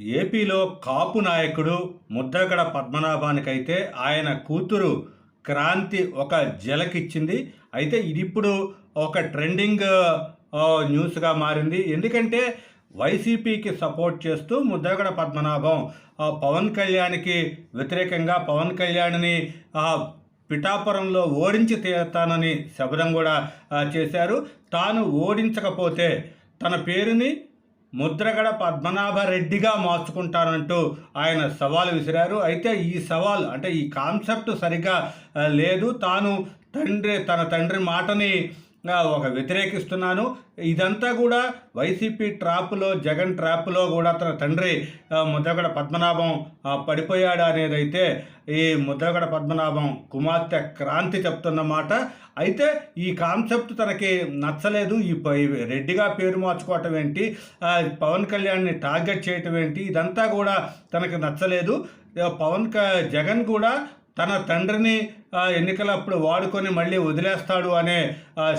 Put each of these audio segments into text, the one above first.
ఏపీలో కాపు నాయకుడు ముద్రగడ పద్మనాభానికైతే ఆయన కూతురు క్రాంతి ఒక జలకిచ్చింది. అయితే ఇది ఇప్పుడు ఒక ట్రెండింగ్ న్యూస్గా మారింది. ఎందుకంటే వైసీపీకి సపోర్ట్ చేస్తూ ముద్రగడ పద్మనాభం ఆ, పవన్ కళ్యాణ్కి వ్యతిరేకంగా పవన్ కళ్యాణ్ని పిఠాపురంలో ఓడించి తీరుతానని శబదం కూడా చేశారు. తాను ఓడించకపోతే తన పేరుని ముద్రగడ పద్మనాభరెడ్డిగా మార్చుకుంటానంటూ ఆయన సవాల్ విసిరారు. అయితే ఈ సవాల్ అంటే ఈ కాన్సెప్ట్ సరిగ్గా లేదు. తాను తండ్రి తన తండ్రి మాటని ఒక వ్యతిరేకిస్తున్నాను. ఇదంతా కూడా వైసీపీ ట్రాప్లో జగన్ ట్రాప్లో కూడా తన తండ్రి ముద్రగడ పద్మనాభం పడిపోయాడు అనేది అయితే ఈ ముద్రగడ పద్మనాభం కుమార్తె క్రాంతి చెప్తున్నమాట. అయితే ఈ కాన్సెప్ట్ తనకి నచ్చలేదు. ఈ రెడ్డిగా పేరు మార్చుకోవటం ఏంటి? పవన్ కళ్యాణ్ని టార్గెట్ చేయటం ఏంటి? ఇదంతా కూడా తనకి నచ్చలేదు. పవన్ క జగన్ కూడా తన తండ్రిని ఎన్నికలప్పుడు వాడుకొని మళ్ళీ వదిలేస్తాడు అనే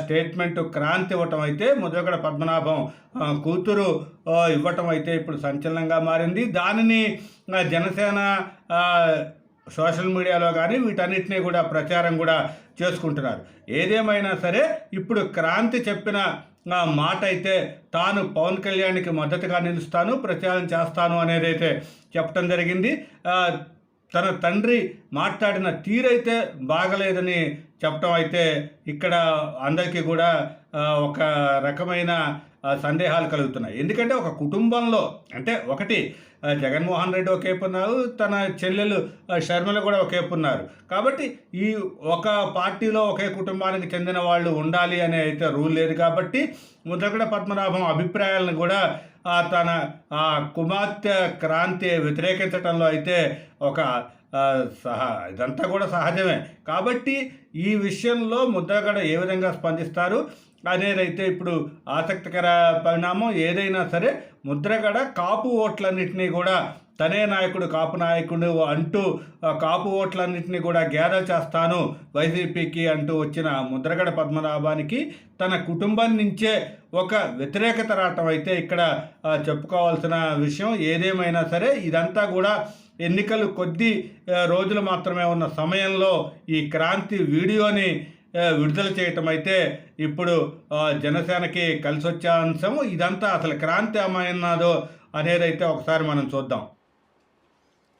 స్టేట్మెంట్ క్రాంతి ఇవ్వటం అయితే ముదగడ పద్మనాభం కూతురు ఇవ్వటం అయితే ఇప్పుడు సంచలనంగా మారింది. దానిని జనసేన సోషల్ మీడియాలో కానీ వీటన్నిటినీ కూడా ప్రచారం కూడా చేసుకుంటున్నారు. ఏదేమైనా సరే ఇప్పుడు క్రాంతి చెప్పిన నా మాట అయితే తాను పవన్ కళ్యాణ్కి మద్దతుగా నిలుస్తాను ప్రచారం చేస్తాను అనేది అయితే చెప్పడం జరిగింది. తన తండ్రి మాట్లాడిన తీరైతే బాగలేదని చెప్పడం అయితే ఇక్కడ అందరికీ కూడా ఒక రకమైన సందేహాలు కలుగుతున్నాయి. ఎందుకంటే ఒక కుటుంబంలో అంటే ఒకటి జగన్మోహన్ రెడ్డి ఒకేపు ఉన్నారు తన చెల్లెలు శర్మలు షర్మిల కూడా ఒకేపు ఉన్నారు. కాబట్టి ఈ ఒక పార్టీలో ఒకే కుటుంబానికి చెందిన వాళ్ళు ఉండాలి అనే అయితే రూల్ లేదు కాబట్టి ముద్రగడ పద్మనాభం అభిప్రాయాలను కూడా తన ఆ కుమార్తె క్రాంతి వ్యతిరేకించడంలో అయితే ఒక సహా సహ ఇదంతా కూడా సహజమే. కాబట్టి ఈ విషయంలో ముద్రగడ ఏ విధంగా స్పందిస్తారు అనేదైతే ఇప్పుడు ఆసక్తికర పరిణామం. ఏదైనా సరే ముద్రగడ కాపు ఓట్లన్నింటినీ కూడా తనే నాయకుడు కాపు నాయకుడు అంటూ కాపు ఓట్లన్నింటినీ కూడా గ్యాదర్ చేస్తాను వైసీపీకి అంటూ వచ్చిన ముద్రగడ పద్మనాభానికి తన కుటుంబం నుంచే ఒక వ్యతిరేకత రావటం అయితే ఇక్కడ చెప్పుకోవాల్సిన విషయం. ఏదేమైనా సరే ఇదంతా కూడా ఎన్నికలు కొద్ది రోజులు మాత్రమే ఉన్న సమయంలో ఈ క్రాంతి వీడియోని విడుదల చేయటం అయితే ఇప్పుడు జనసేనకి కలిసి వచ్చే అంశం ఇదంతా అసలు క్రాంతి ఏమైనాదో అనేదైతే ఒకసారి మనం చూద్దాం.